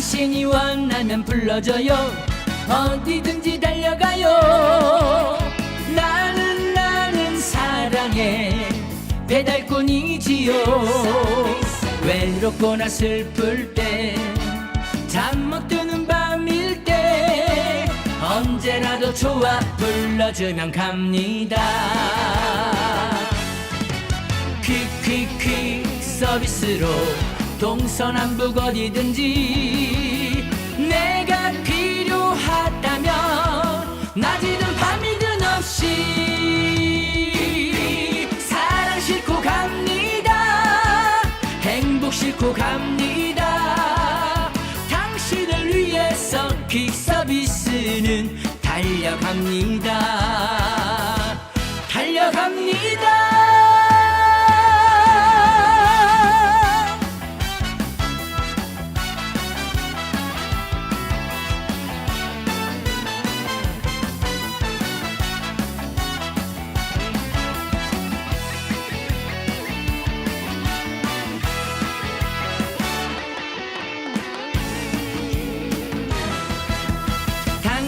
당신이 원하면 불러줘요. 어디든지 달려가요. 나는 나는 사랑해. 배달꾼이지요. 외롭거나 슬플 때 잠 못 드는 밤일 때 언제라도 좋아 불러주면 갑니다. 퀵퀵퀵 서비스로 동서남북 어디든지 필요하다면 낮이든 밤이든 없이 사랑 싣고 갑니다. 행복 싣고 갑니다. 당신을 위해서 퀵 서비스는 달려갑니다. 달려갑니다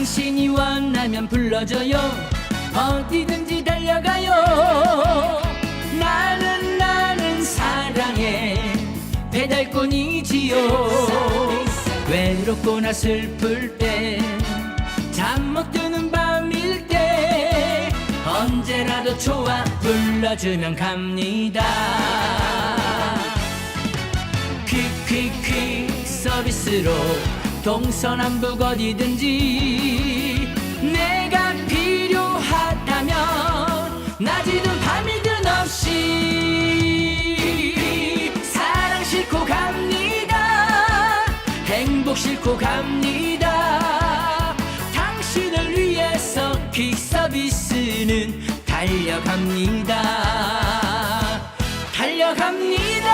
당신이 원하면 불러줘요. 어디든지 달려가요. 나는 나는 사랑해. 배달꾼이지요. 외롭거나 슬플 때 잠 못 드는 밤일 때 언제라도 좋아 불러주면 갑니다. 퀵퀵퀵 서비스로 동서남북 어디든지 행복 싣고 갑니다. 당신을 위해서 퀵 서비스는 달려갑니다. 달려갑니다.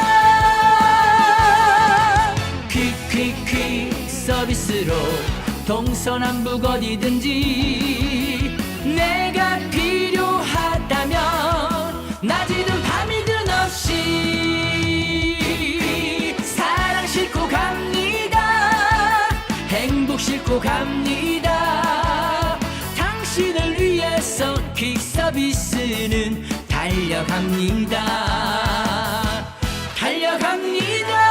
퀵퀵퀵 서비스로 동서남북 어디든지 행복 싣고 갑니다. 당신을 위해서 퀵서비스는 달려갑니다. 달려갑니다.